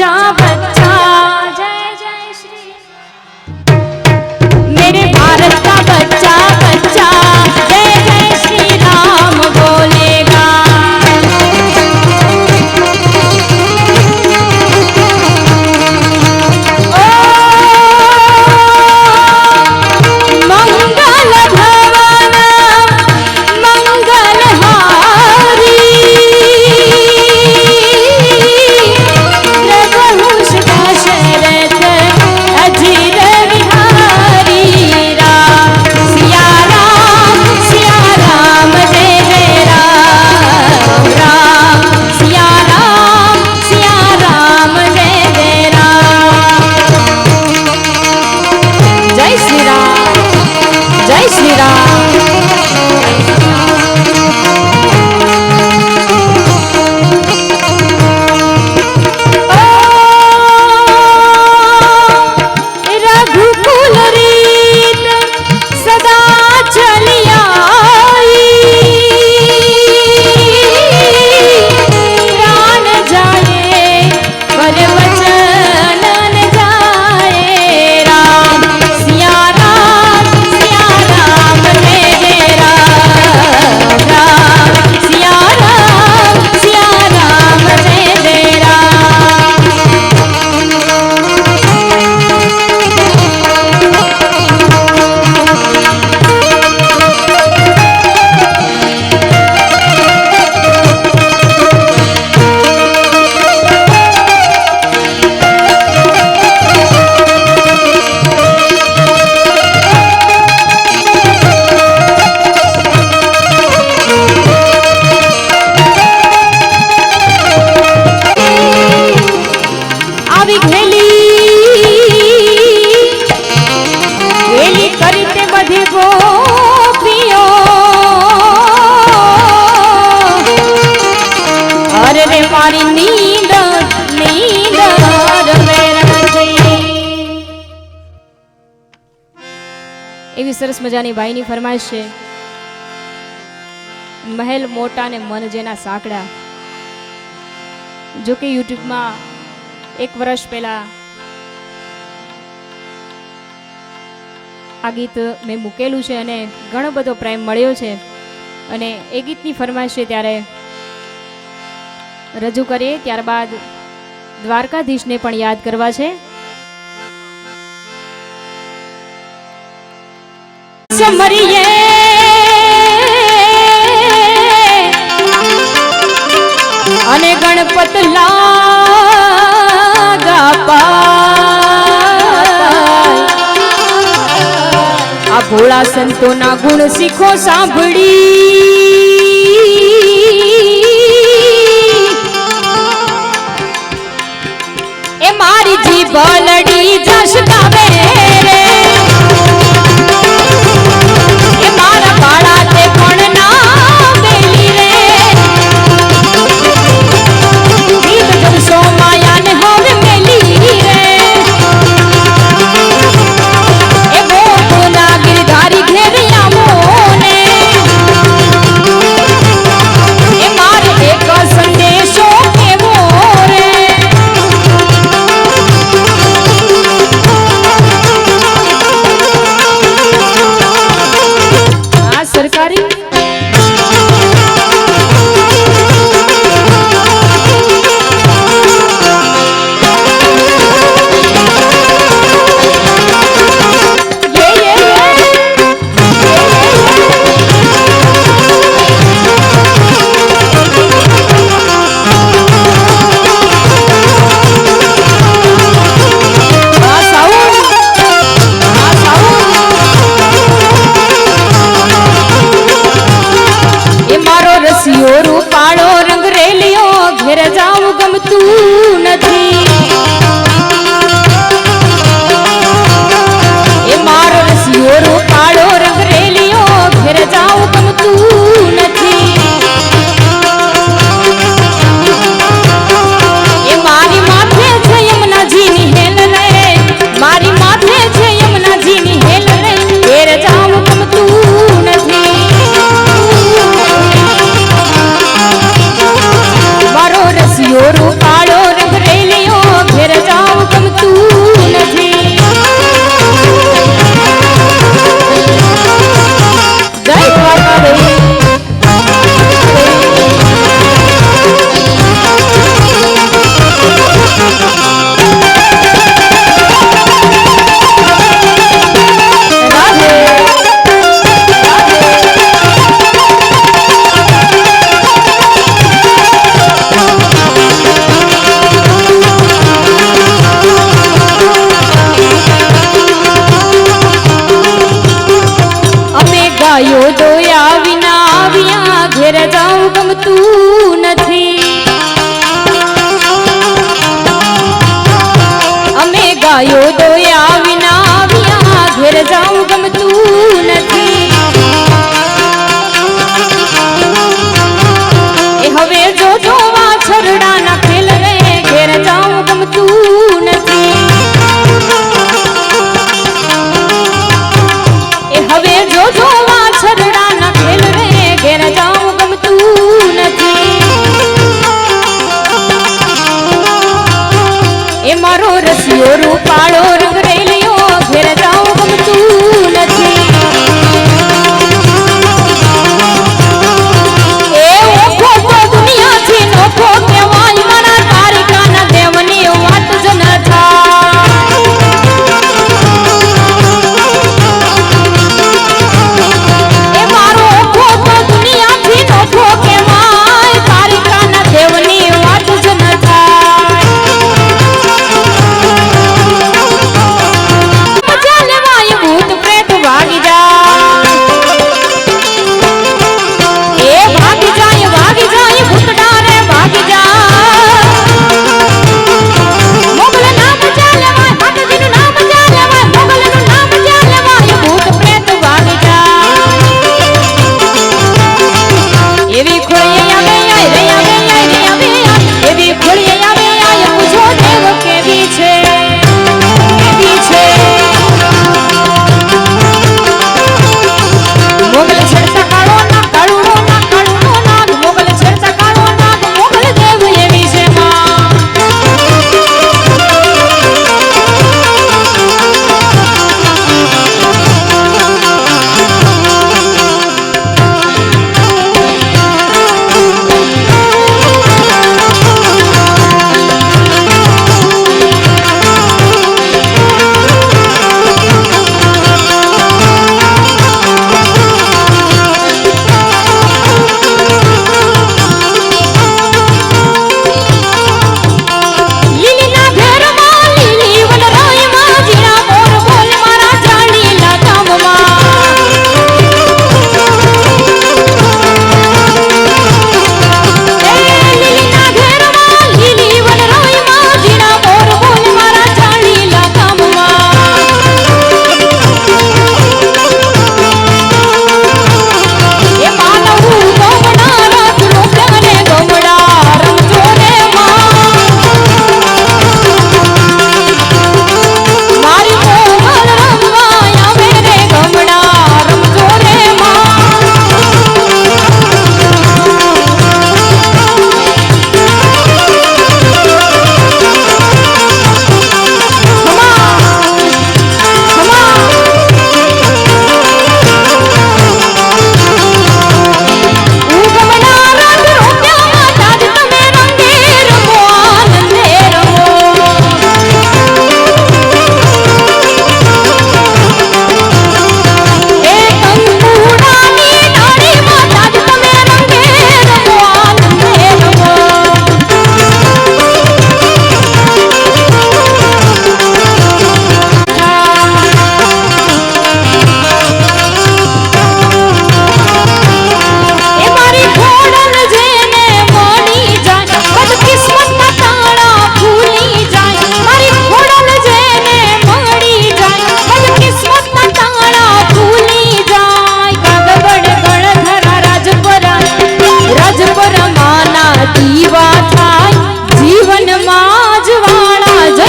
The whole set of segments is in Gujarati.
যাবে સરસ મજાની ભાઈની ફરમાઈશ છે. મહેલ મોટા ને મન જેના સાંકડા. જોકે યુટ્યુબમાં એક વર્ષ પહેલા આ ગીત મેં મૂકેલું છે અને ઘણો બધો પ્રેમ મળ્યો છે. અને એ ગીતની ફરમાઈશ છે ત્યારે રજૂ કરીએ ત્યારબાદ દ્વારકાધીશને પણ યાદ કરવા છે. મરીએ અને ગણપત આ ભોળા સંતોના ગુણ શીખો સાંભળી ઘેર જાવું ગમતું નથી. जाऊं गम तू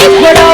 What up?